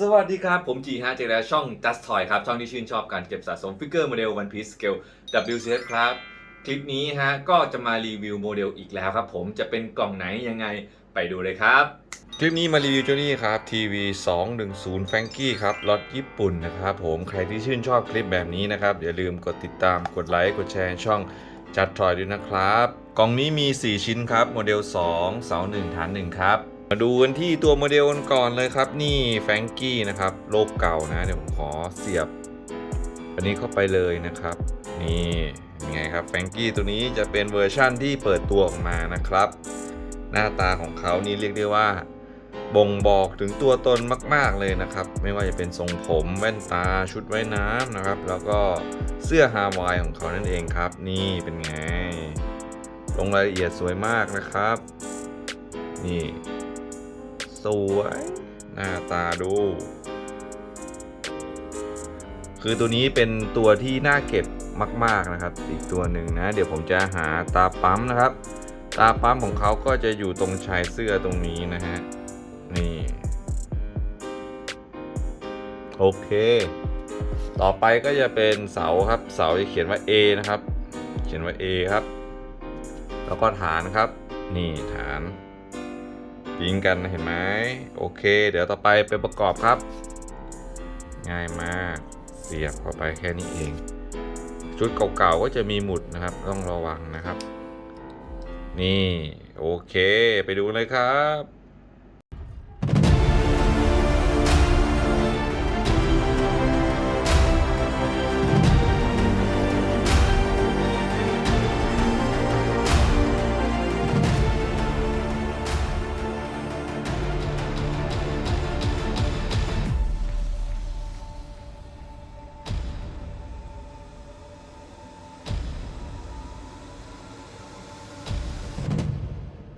สวัสดีครับ ผมจีฮะเจอแล้วช่อง Just Toy ครับ ช่องที่ชื่นชอบการเก็บสะสมฟิกเกอร์โมเดล One Piece Scale WCS ครับ คลิปนี้ฮะ ก็จะมารีวิวโมเดลอีกแล้วครับผมจะเป็นกล่องไหนยังไงไปดูเลยครับ คลิปนี้มารีวิวเจ้านี่ครับ TV 210 f a n k y ครับรถญี่ปุ่นนะครับผมใครที่ชื่นชอบคลิปแบบนี้นะครับ อย่าลืมกดติดตามกดไลค์กดแชร์ช่องจัดทอยด้วยนะครับ กล่องนี้มี 4 ชิ้นครับ โมเดล 2 เสา1ฐาน1ครับ มาดูกันที่ตัวโมเดลกันก่อนเลยครับนี่แฟงกี้นะครับโลกเก่านะเดี๋ยวผมขอเสียบ อันนี้เข้าไปเลยนะครับ นี่ยังไงครับแฟงกี้ตัวนี้จะเป็นเวอร์ชั่นที่เปิดตัวออกมานะครับ หน้าตาของเขานี่เรียกได้ว่า บ่งบอกถึงตัวตนมาก ๆเลยนะครับ ไม่ว่าจะเป็นทรงผมแว่นตาชุดว่ายน้ำนะครับ แล้วก็เสื้อฮาวายของเขานั่นเองครับ นี่เป็นไง ลงรายละเอียดสวยมากนะครับ นี่ สวยหน้าตาดู คือตัวนี้เป็นตัวที่น่าเก็บมาก ๆนะครับ อีกตัวหนึ่งนะ เดี๋ยวผมจะหาตาปั๊มนะครับ ตาปั๊มของเขาก็จะอยู่ตรงชายเสื้อตรงนี้นะฮะ นี่ โอเค ต่อไปก็จะเป็นเสาครับ เสาจะเขียนว่า A นะครับ เขียนว่า A ครับ แล้วก็ฐานครับ นี่ฐาน ยิงกันเห็นไหมโอเค เดี๋ยวต่อไปไปประกอบครับ ง่ายมากเสียบเข้าไปแค่นี้เอง ชุดเก่าๆก็จะมีหมุดนะครับ ต้องระวังนะครับ นี่ โอเค ไปดูเลยครับ